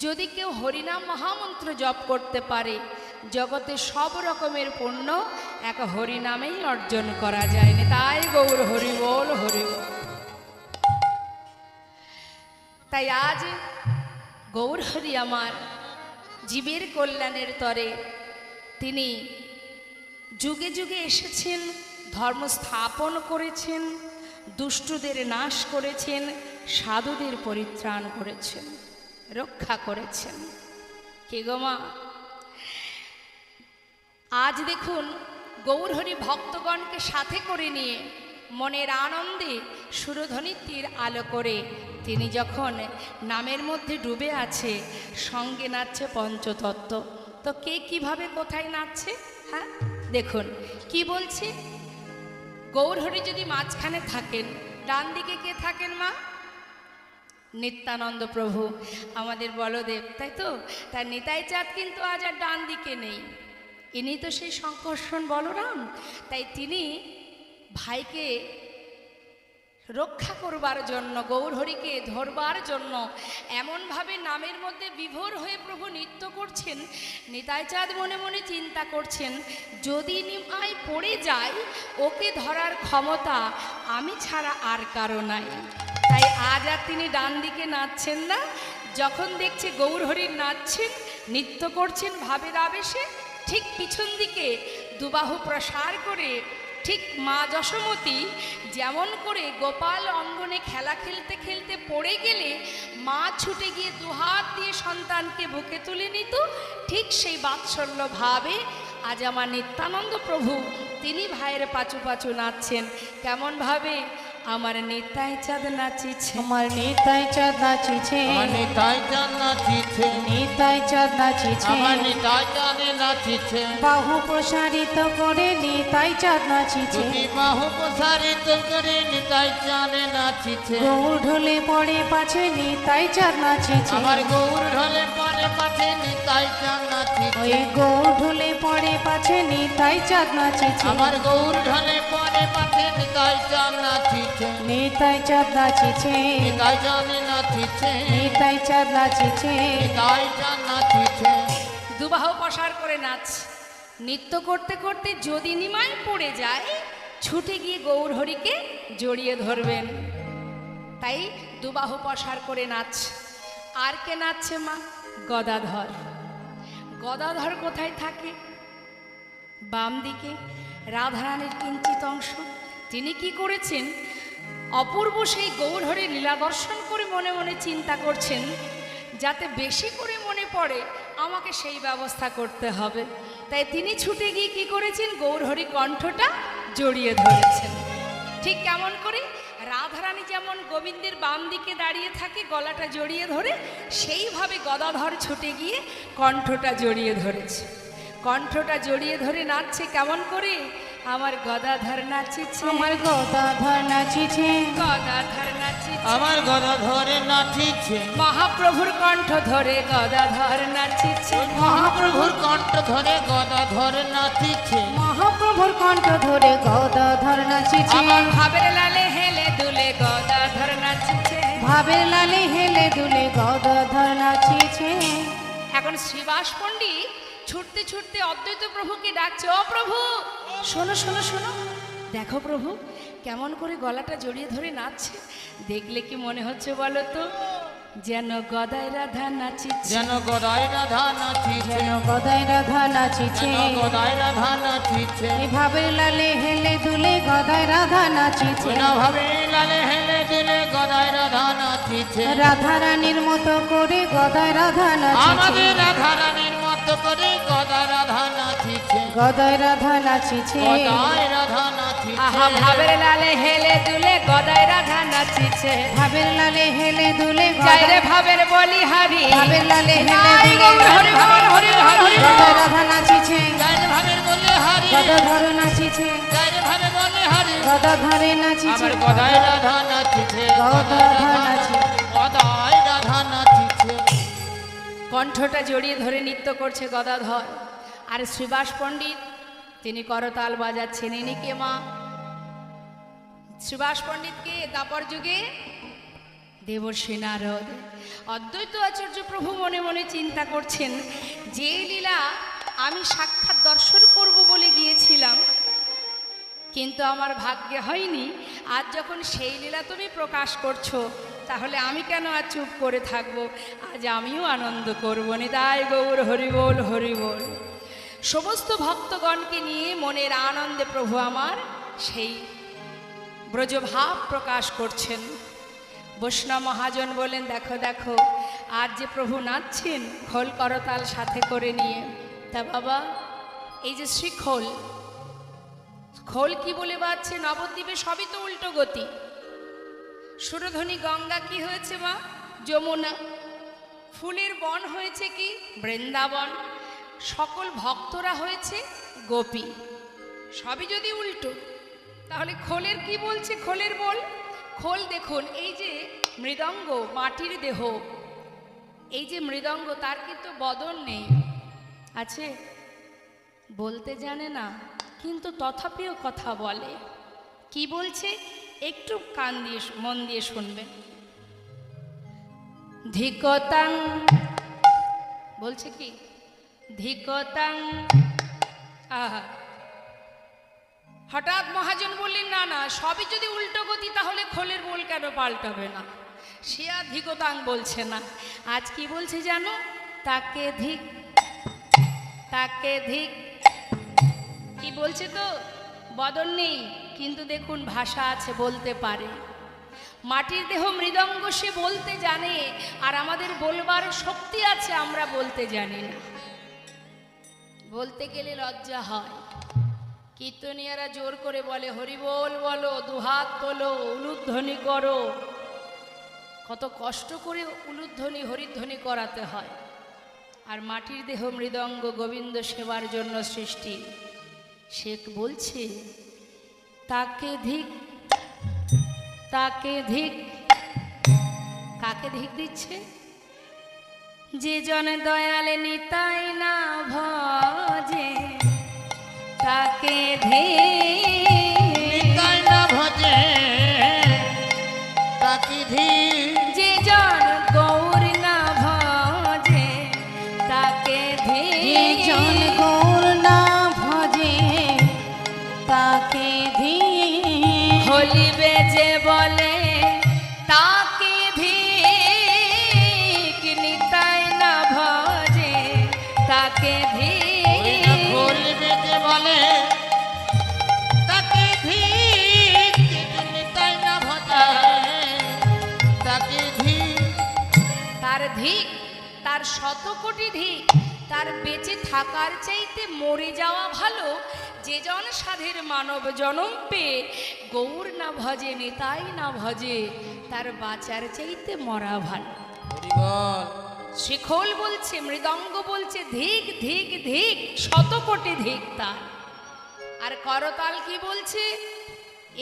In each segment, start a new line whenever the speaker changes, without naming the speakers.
যদি কেউ হরিনাম মহামন্ত্র জপ করতে পারে, জগতে সব রকমের পণ্য এক হরিনামেই অর্জন করা যায় না। তাই গৌর হরি বল, হরি তাই আজ গৌর হরি আমার জীবের কল্যাণের তরে তিনি যুগে যুগে এসেছেন, ধর্ম স্থাপন করেছেন, দুষ্টদের নাশ করেছেন, সাধুদের পরিত্রাণ করেছেন। রক্ষা করেছেন। কে গো মা? আজ দেখুন, গৌরহরি ভক্তগণকে সাথে করে নিয়ে মনের আনন্দে সুরধ্বনিতির আলো করে তিনি যখন নামের মধ্যে ডুবে আছে, সঙ্গে নাচছে পঞ্চতত্ত্ব। তো কে কীভাবে কোথায় নাচছে? হ্যাঁ দেখুন, কি বলছে? গৌরহরি যদি মাঝখানে থাকেন ডান দিকে কে থাকেন মা? নিত্যানন্দ প্রভু, আমাদের বলদেব, তাই তো? তার নিতাই চাঁদ কিন্তু আজ আর ডান দিকে নেই। ইনি তো সেই সংকর্ষণ বলরাম। তাই তিনি ভাইকে রক্ষা করবার জন্য, গৌরহরিকে ধরবার জন্য এমনভাবে নামের মধ্যে বিভোর হয়ে প্রভু নৃত্য করছেন নিতাই চাঁদ মনে মনে চিন্তা করছেন, যদি নিমাই পড়ে যায় ওকে ধরার ক্ষমতা আমি ছাড়া আর কারও নাই। তাই আজ আর তিনি ডান দিকে নাচছেন না, যখন দেখছে গৌরহরির নাচছেন, নৃত্য করছেন ভাবের আবেশে, ঠিক পিছন দিকে দুবাহু প্রসার করে ঠিক মা যশোমতী যেমন করে গোপাল অঙ্গনে খেলা খেলতে খেলতে পড়ে গেলে মা ছুটে গিয়ে দুহাত দিয়ে সন্তানকে বুকে তুলে নিত। ঠিক সেই বাৎসল্য ভাবে আজ আমার নিত্যানন্দ প্রভু, তিনি ভাইয়ের পাচু পাচু নাচছেন। কেমনভাবে আমার নিতাই চাঁদ নাচিছে
আমার নিতাই চাঁদ নাচিছে
আমার নিতাই চাঁদ নাচিছে
নিতাই চাঁদ নাচিছে
আমার নিতাই চাঁদে নাচিছে
বাহু প্রসারিত করে নিতাই চাঁদ নাচিছে
দুটি বাহু প্রসারিত করে নিতাই চাঁদে নাচিছে
গৌর ঢোলে পড়ে পাছে নিতাই চাঁদ নাচিছে
আমার গৌর ঢলে পড়ে পাঠে নিতাই চাঁদ নাচিছে
ওই গৌর ঢোলে পাছে নিতাই চাঁদ নাচিছে
আমার গৌর ঢলে পরে পাঠে নিতাই চাঁদ নাচিছে
নিতাই চাঁদ নাচিছে
নিতাই চাঁদে নাচিছে
নিতাই চাঁদ নাচিছে
নিতাই চাঁদ নাচিছে
দুবাহু প্রসার করে নাচ। নৃত্য করতে করতে যদি নিমাই পড়ে যায় ছুটে গিয়ে গৌরহরিকে জড়িয়ে ধরবেন। তাই দুবাহ প্রসার করে নাচ। আর কে নাচছে মা? গদাধর। গদাধর কোথায় থাকে? বাম দিকে রাধারানীর কিঞ্চিত অংশ। তিনি কি করেছেন? অপূর্ব সেই গৌরহরে লীলা দর্শন করে মনে মনে চিন্তা করছেন, যাতে বেশি করে মনে পড়ে আমাকে সেই ব্যবস্থা করতে হবে। তাই তিনি ছুটে গিয়ে কি করেছেন? গৌরহরি কণ্ঠটা জড়িয়ে ধরেছেন। ঠিক কেমন করে? রাধারানী যেমন গোবিন্দের বাম দিকে দাঁড়িয়ে থাকে, গলাটা জড়িয়ে ধরে, সেইভাবে গদাধর ছুটে গিয়ে কণ্ঠটা জড়িয়ে ধরেছে। কণ্ঠটা জড়িয়ে ধরে নাচছে কেমন করে? আমার গদাধর নাচিছে।
আমার গদাধর নাচিছে।
গদাধর নাচিছে।
আমার গদা ধরে নাচিছে।
মহাপ্রভুর কণ্ঠ ধরে গদাধর নাচিছে।
মহাপ্রভুর কণ্ঠ ধরে গদা ধরে নাচিছে।
মহাপ্রভুর কণ্ঠ ধরে গদাধর নাচিছে।
আমার ভাবের লালে হেলে দুলে গদাধর নাচিছে।
ভাবের লালে হেলে দুলে গদাধর নাচিছে।
এখন শ্রীবাস পণ্ডিত ছুটতে ছুটতে অদ্বৈত প্রভুকে ডাকছে ও প্রভু! শোনো শোনো শোনো দেখো প্রভু কেমন করে গলাটা জড়িয়ে ধরে নাচছে। দেখলে কি মনে হচ্ছে বলো তো? যেন গদাই রাধা নাচিছে।
যেন গদাই রাধা নাচিছে।
যেন গদাই রাধা নাচিছে।
গদাই রাধা নাচিছে।
ভাবের লালে হেলে দুলে গদাই রাধা নাচিছে।
ভাবে লালে হেলে দিলে গদাই রাধা নাচিছে।
রাধা রানীর মতো করে গদাই রাধা নাচিছে।
আমাদের রাধা রানীর মতো করে গদা রাধা নাচিছে
গদাই রাধা নাচিছে
গদাই রাধা নাচিছে
আহা ভাবের লালে হেলে দুলে গদাই রাধা নাচিছে
ভাবের লালে হেলে দুলে
যাই রে ভাবের বলি হারি।
ভাবের লালে হেলে
নাই
দুলে
হরি হরি হরি বল।
গদাই রাধা নাচিছে
গায়ের ভাবের বলে হারি।
গদাধর নাচিছে
গায়ের ভাবে বলে হারি।
গদাধরে নাচিছে
আমার গদাই রাধা নাচিছে
গদাই রাধা নাচিছে।
গদাই রাধা নাচিছে
কণ্ঠটা জড়িয়ে ধরে নৃত্য করছে গদাধর। আর শ্রীবাস পণ্ডিত, তিনি করতাল বাজাচ্ছেন। ইনি কে মা? শ্রীবাস পণ্ডিতকে দাপর যুগে? দেবর্ষী নারদ অদ্বৈত আচার্য প্রভু মনে মনে চিন্তা করছেন, যে লীলা আমি সাক্ষাৎ দর্শন করব বলে গিয়েছিলাম, কিন্তু আমার ভাগ্যে হয়নি। আজ যখন সেই লীলা তুমি প্রকাশ করছ তাহলে আমি কেন আর চুপ করে থাকব? আজ আমিও আনন্দ করব নিতাই গৌর হরিবোল হরিবোল সমস্ত ভক্তগণকে নিয়ে মনের আনন্দে প্রভু আমার সেই ব্রজভাব প্রকাশ করছেন। বৈষ্ণব মহাজন বলেন, দেখো দেখো আজ যে প্রভু নাচছেন খোল করতাল সাথে করে নিয়ে। তা বাবা, এই যে শ্রীখোল, খোল কি বলে বাজছে? নবদ্বীপে সবই তো উল্টো গতি। সুরধ্বনি গঙ্গা কি হয়েছে মা? যমুনা। ফুলের বন হয়েছে কি? বৃন্দাবন। সকল ভক্তরা হয়েছে গোপী। সবই যদি উল্টো, তাহলে খোলের কি বলছে? খোলের বল? খোল দেখুন, এই যে মৃদঙ্গ, মাটির দেহ। এই যে মৃদঙ্গ, তার কিন্তু বদল নেই। আছে? বলতে জানে না, কিন্তু তথাপিও কথা বলে। কি বলছে? একটু কান দিয়ে মন দিয়ে শুনবেন ধিকতাং, বলছে কি? ধিকতাং, আহা। হঠাৎ মহাজন বললেন, না না, সবই যদি উল্টো গতি, তাহলে খোলের বল কেন পাল্টাবে না? সে আর ধিকতাং বলছে না। আজ কি বলছে জানো? তাকে ধিক তাকে ধিক। কি বলছে তো? বদল নেই। কিন্তু দেখুন ভাষা আছে বলতে পারে। মাটির দেহ মৃদঙ্গ সে বলতে জানে, আর আমাদের বলবার শক্তি আছে আমরা বলতে জানি না। বলতে গেলে লজ্জা হয়। কীর্তনিয়ারা জোর করে বলে হরিবোল বলো দুহাত তোলো, উলুধ্বনি করো। কত কষ্ট করে উলুধ্বনি, হরিধ্বনি করাতে হয়। আর মাটির দেহ মৃদঙ্গ গোবিন্দ সেবার জন্য সৃষ্টি। সে বলছে তাকে ধিক তাকে ধিক, কাকে ধিক দিচ্ছে? যে জন দয়ালে নিতাই না ভজে, তাকে ধিক।
না ভজে, তাকে ধীর
শত কোটি ধিক তার বেঁচে থাকার চাইতে মরে যাওয়া ভালো যে জন সাধের মানব জনম পেয়ে গৌর না ভজে নিতাই না ভজে তার বাঁচার চাইতে মরা ভালো। শিখল বলছে মৃদঙ্গ বলছে ধিক ধিক ধিক শত কোটি ধিক তার। আর করতাল কি বলছে?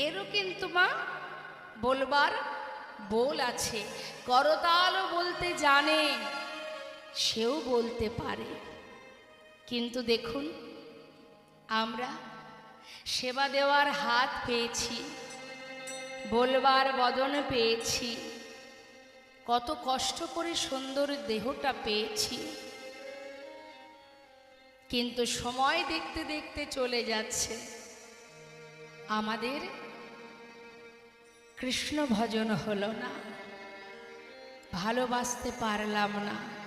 এরও কিন্তু মা বলবার বল আছে। করতালও বলতে জানে সেও বলতে পারে। কিন্তু দেখুন, আমরা সেবা দেওয়ার হাত পেয়েছি, বলবার বদন পেয়েছি, কত কষ্ট করে সুন্দর দেহটা পেয়েছি। কিন্তু সময় দেখতে দেখতে চলে যাচ্ছে। আমাদের কৃষ্ণ ভজন হলো না, ভালোবাসতে পারলাম না।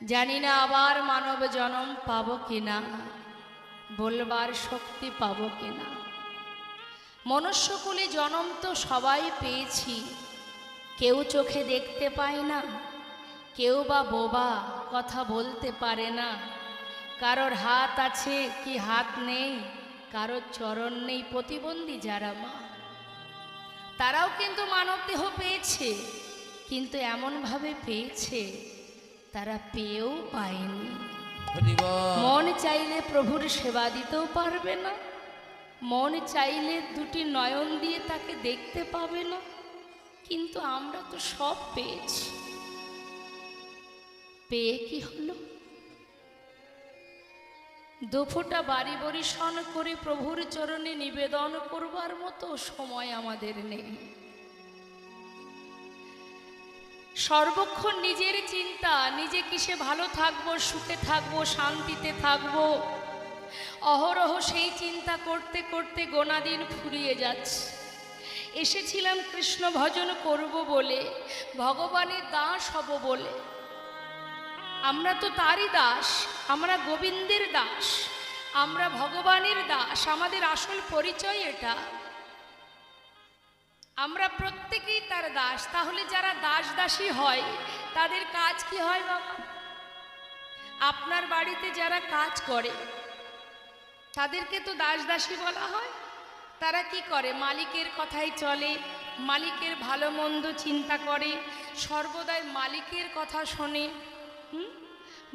জানি না আবার মানব জনম পাবো কিনা, বলবার শক্তি পাবো কিনা। মনুষ্যকুলে জনম তো সবাই পেয়েছি, কেউ চোখে দেখতে পায় না, কেউ বা বোবা কথা বলতে পারে না। কারোর হাত আছে কি হাত নেই, কারোর চরণ নেই, প্রতিবন্ধী যারা মা। তারাও কিন্তু মানবদেহ পেয়েছে, কিন্তু এমনভাবে পেয়েছে তারা পেয়েও পায়নি। মন চাইলে প্রভুর সেবা দিতেও পারবে না। মন চাইলে দুটি নয়ন দিয়ে তাকে দেখতে পাবে না। কিন্তু আমরা তো সব পেয়েছি। পেয়ে কি হলো? দুফোটা বাড়ি বরিশন করে প্রভুর চরণে নিবেদন করবার মতো সময় আমাদের নেই। সর্বক্ষণ নিজের চিন্তা, নিজে কিসে ভালো থাকব, সুখে থাকব, শান্তিতে থাকব। অহরহ সেই চিন্তা করতে করতে গোনাদিন ফুরিয়ে যাচ্ছে। এসেছিলাম কৃষ্ণ ভজন করব বলে, ভগবানের দাস হব বলে। আমরা তো তারই দাস, আমরা গোবিন্দের দাস, আমরা ভগবানের দাস, আমাদের আসল পরিচয় এটা। আমরা প্রত্যেকেই তার দাস। তাহলে যারা দাস দাসী হয়, তাদের কাজ কি হয় বাবা? আপনার বাড়িতে যারা কাজ করে, তাদেরকে তো দাস দাসী বলা হয়। তারা কি করে? মালিকের কথাই চলে, মালিকের ভালো মন্দ চিন্তা করে, সর্বদাই মালিকের কথা শোনে?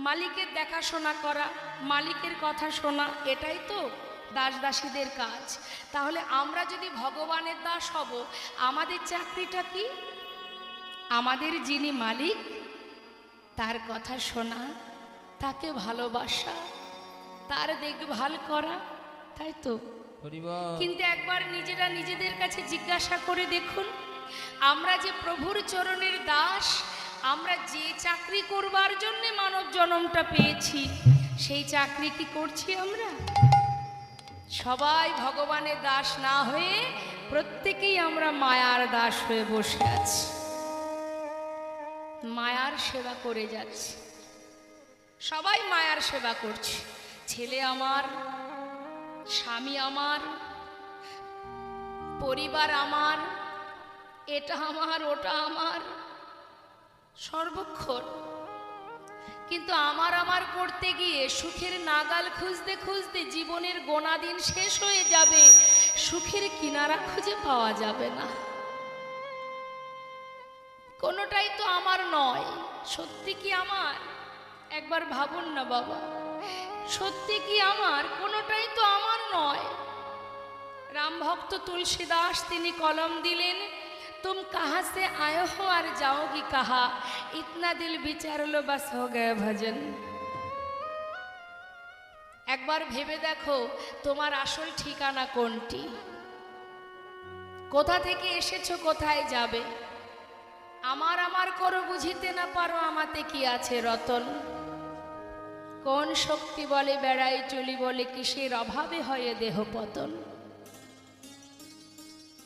মালিকের দেখাশোনা করা, মালিকের কথা শোনা, এটাই তো। দাস দাসীদের কাজ। তাহলে আমরা যদি ভগবানের দাস হব আমাদের চাকরিটা কি? আমাদের যিনি মালিক তার কথা শোনা তাকে ভালোবাসা তার দেখভাল করা তাই তো? কিন্তু একবার নিজেরা নিজেদের কাছে জিজ্ঞাসা করে দেখুন আমরা যে প্রভুর চরণের দাস আমরা যে চাকরি করবার জন্য মানব জনমটা পেয়েছি সেই চাকরি কি করছি আমরা? সবাই ভগবানের দাস না হয়ে প্রত্যেকেই আমরা মায়ার দাস হয়ে বসে আছি। মায়ার সেবা করে যাচ্ছি। সবাই মায়ার সেবা করছে। ছেলে আমার, স্বামী আমার, পরিবার আমার, এটা আমার, ওটা আমার, সর্বক্ষণ কিন্তু আমার আমার করতে গিয়ে সুখের নাগাল খুঁজতে খুঁজতে জীবনের গোনাদিন শেষ হয়ে যাবে। সুখের কিনারা খুঁজে পাওয়া যাবে না। কোনোটাই তো আমার নয়। সত্যি কি আমার? একবার ভাবুন না বাবা। সত্যি কি আমার? কোনোটাই তো আমার নয়। রামভক্ত তুলসীদাস তিনি কলম দিলেন তুম কাহা সে আয় হো আর যাওগি কাহা ইতনা দিল বিচার লো বাস হো গে ভজন একবার ভেবে দেখো তোমার আসল ঠিকানা কোনটি কোথা থেকে এসেছ কোথায় যাবে আমার আমার করো বুঝিতে না পারো আমাতে কি আছে রতন কোন শক্তি বলে বেড়াই চলি বলে কিসের অভাবে হয় দেহ পতন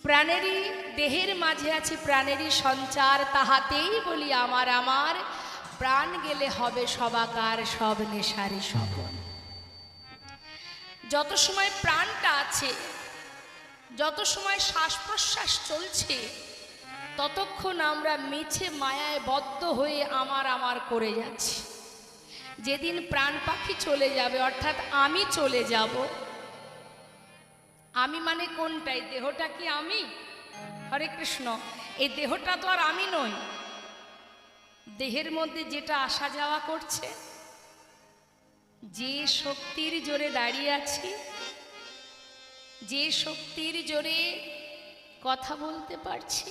প্রাণেরই দেহের মাঝে আছে, প্রাণেরই সঞ্চার তাহাতেই বলি আমার আমার। প্রাণ গেলে হবে সবাকার সব নেশারি স্বপন। যত সময় প্রাণটা আছে, যত সময় শ্বাস প্রশ্বাস চলছে, ততক্ষণ আমরা মিছে মায়ায় বদ্ধ হয়ে আমার আমার করে যাচ্ছি। যেদিন প্রাণ পাখি চলে যাবে, অর্থাৎ আমি চলে যাব আমি মানে কোনটাই? দেহটা কি আমি? হরে কৃষ্ণ এই দেহটা তো আর আমি নই। দেহের মধ্যে যেটা আসা যাওয়া করছে যে শক্তির জোরে দাঁড়িয়ে আছি যে শক্তির জোরে কথা বলতে পারছি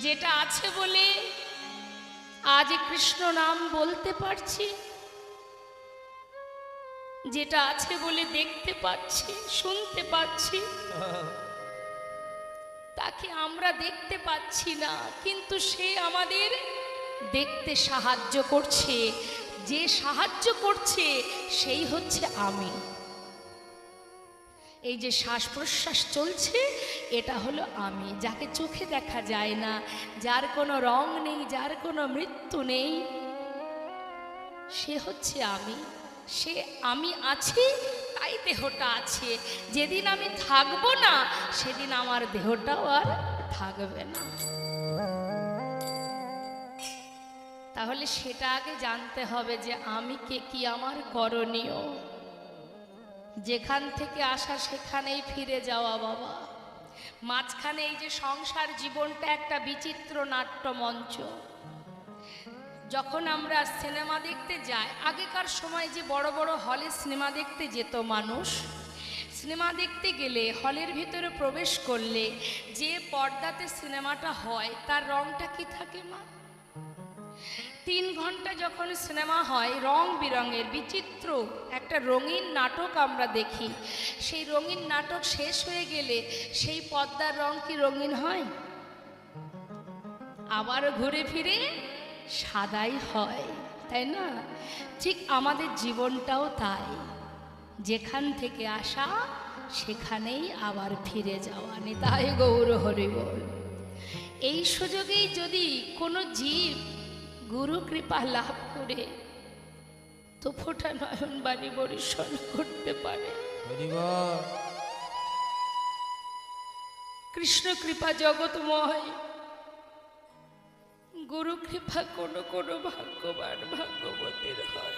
যেটা আছে বলে আজ কৃষ্ণ নাম বলতে পারছি যেটা আছে বলে দেখতে পাচ্ছি, শুনতে পাচ্ছি। তাকে আমরা দেখতে পাচ্ছি না, কিন্তু সে আমাদের দেখতে সাহায্য করছে। যে সাহায্য করছে, সেই হচ্ছে আমি। এই যে শ্বাস প্রশ্বাস চলছে, এটা হলো আমি। যাকে চোখে দেখা যায় না, যার কোনো রং নেই, যার কোনো মৃত্যু নেই, সে হচ্ছে আমি। সে আমি আছি, তাই দেহটা আছে। যেদিন আমি থাকব না, সেদিন আমার দেহটাও আর থাকবে না। তাহলে সেটা আগে জানতে হবে যে আমি কে, কি আমার করণীয়। যেখান থেকে আসা সেখানেই ফিরে যাওয়া, বাবা। মাঝখানে এই যে সংসার জীবনটা একটা বিচিত্র নাট্য মঞ্চ যখন আমরা সিনেমা দেখতে যাই, আগেকার সময় যে বড় বড় হলে সিনেমা দেখতে যেত মানুষ। সিনেমা দেখতে গেলে হলের ভিতরে প্রবেশ করলে যে পর্দাতে সিনেমাটা হয়, তার রংটা কি থাকে মা? তিন ঘণ্টা যখন সিনেমা হয়, রং বেরঙের বিচিত্র একটা রঙিন নাটক আমরা দেখি। সেই রঙিন নাটক শেষ হয়ে গেলে সেই পর্দার রং কি রঙিন হয়? আবার ঘুরে ফিরে সাদাই হয় তাই না? ঠিক আমাদের জীবনটাও তাই। যেখান থেকে আসা সেখানেই আবার ফিরে যাওয়া। নিতাই গৌর হরিবল এই সুযোগেই যদি কোনো জীব গুরু কৃপা লাভ করে তো ফোটা নয়ন বাণী বরিশন করতে পারে কৃষ্ণ কৃপা জগৎময় গুরু কৃপা কোনো কোনো ভাগ্যবান ভাগ্যবতীর হয়।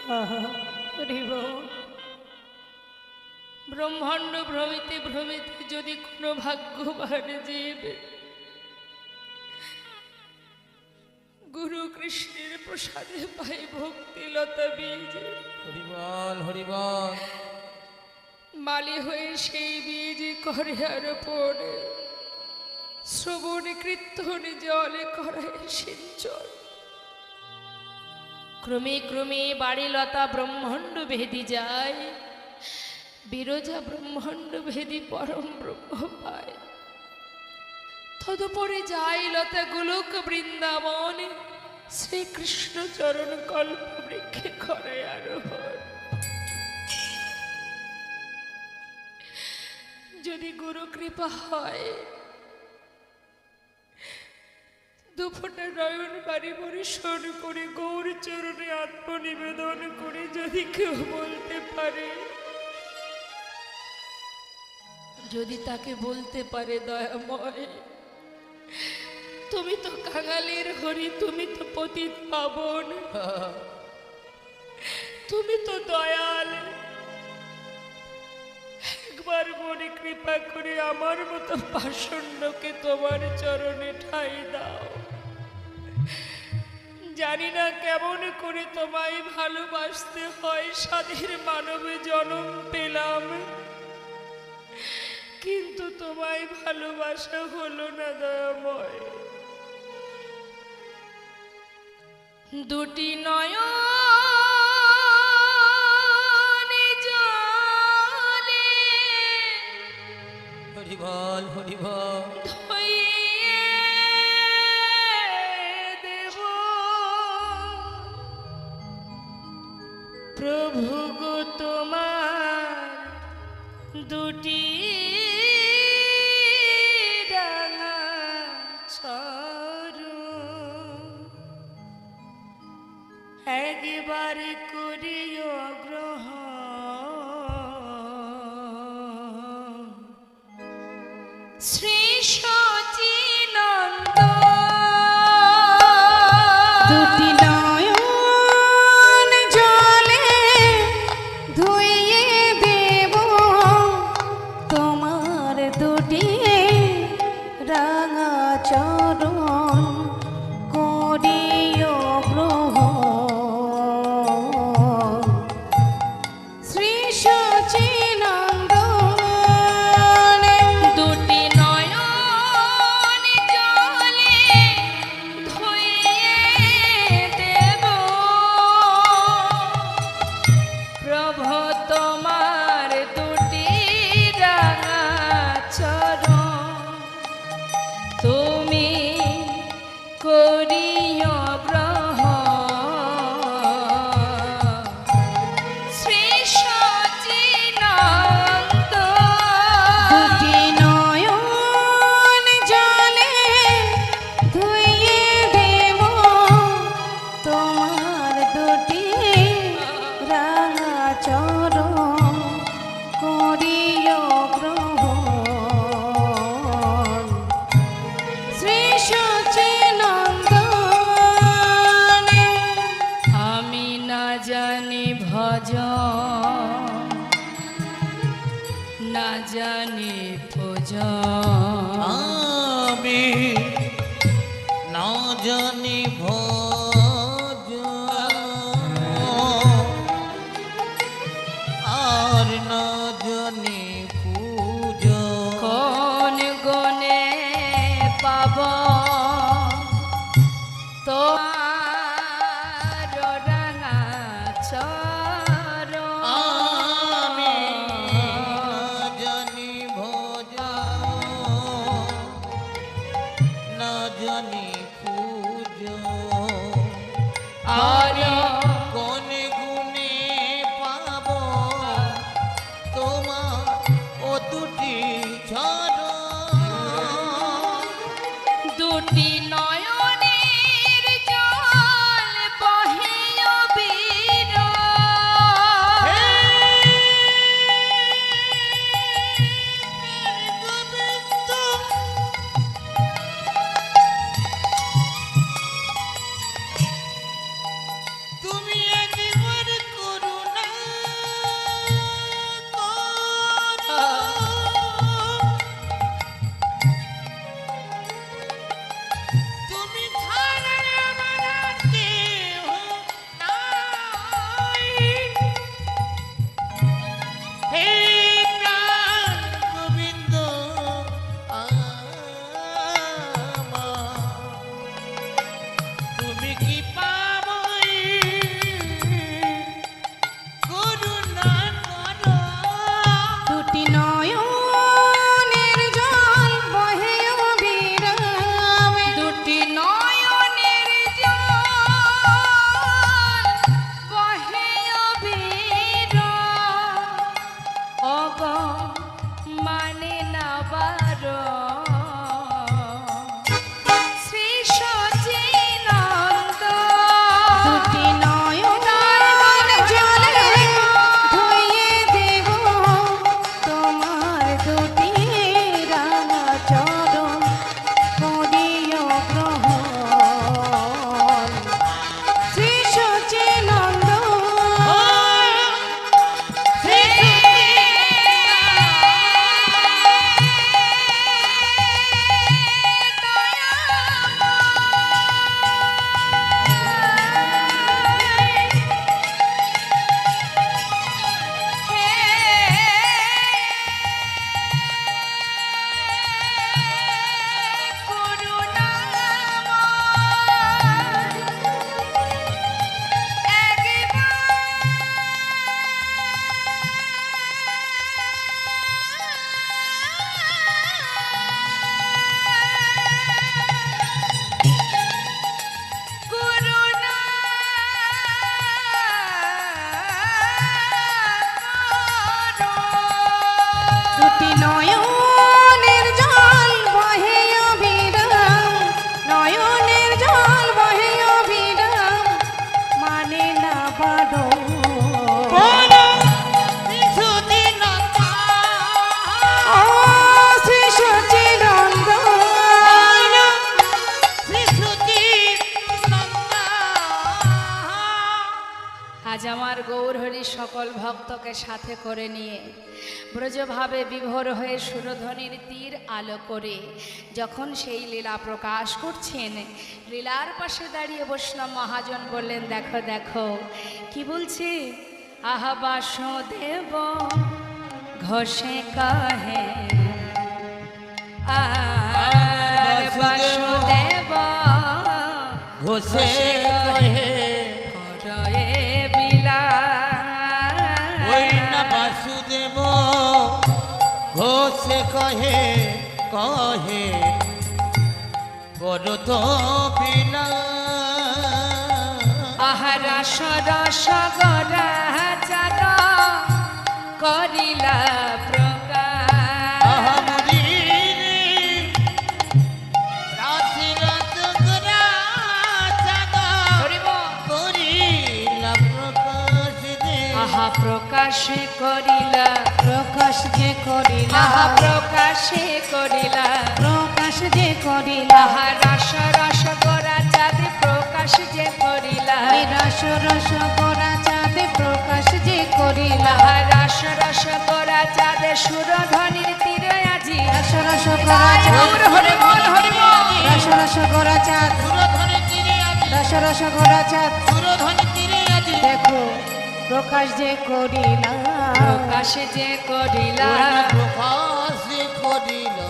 ব্রহ্মাণ্ড ভ্রমিতে ভ্রমিতে যদি কোনো ভাগ্যবান জীব গুরু কৃষ্ণের প্রসাদে পাই ভক্তিলতা বীজ।
হরিবল হরিবল
মালি হয়ে সেই বীজ করে আর পড়ে শ্রবণ কীর্তন জলে করায় ক্রমে ক্রমে বাড়ি লতা ব্রহ্মাণ্ড ভেদি যায়, বিরজা ব্রহ্মাণ্ড ভেদি পরম ব্রহ্ম পায়। তদুপরে যায় লতা গোলক বৃন্দাবন, শ্রীকৃষ্ণ চরণ কল্প বৃক্ষে করে আরোহণ। যদি গুরু কৃপা হয় দুফোটা নয়ন বাড়ি পরিশোধ করে গৌর চরণে আত্মনিবেদন করে যদি কেউ বলতে পারে। যদি তাকে বলতে পারে দয়াময়, তুমি তো কাঙালের হরি, তুমি তো পতিত পাবন। তুমি তো দয়াল। একবার মনে কৃপা করে আমার মতো পাষণ্ডকে তোমার চরণে ঠাই দাও। জানি না কেমন করে তোমায় ভালোবাসতে হয়, স্বাধীন মানবে জন্ম পেলাম। কিন্তু তোমায় ভালোবাসা হলো না দয়াময়। দুটি জলে
হরিবল হরিবল।
দুটি ডানা চরণ একবার করিও জানি ভজ না জানি ভোজন।
আমি না জানি দুটি
ব্রজভাবে বিভোর হয়ে সুরধ্বনির তীর আলো করে। যখন সেই লীলা প্রকাশ করছেন লীলার পাশে দাঁড়িয়ে বৈষ্ণব মহাজন বললেন দেখো দেখো কি বলছে? আহা বাসুদেব ঘষে কাহে আর বাসুদেব
ঘোষে কহে ঘোষে কহে কহে করো তো বিনা।
আহারা সরস গরা চার করিলা প্রকাশ।
করিলা
যে করিলা
প্রকাশে করিলা।
প্রকাশ যে করিলা।
রস রস গরা চাঁদ প্রকাশ যে করিলা।
রস রস করা চাঁদে প্রকাশ যে করিলা।
রস রস গরা চাঁদ সুরধ্বনির তীরে আজি।
রস রস করা চাঁদ
হরে বল হরে বল
রস রস করা চাঁদ।
সুরধনে তীরে আজি।
রস রস করা চাঁদ।
সুরধনে তীরে আজি।
দেখো প্রকাশ যে করিলা।
প্রকাশ যে করিলা।
প্রকাশ যে করিলা।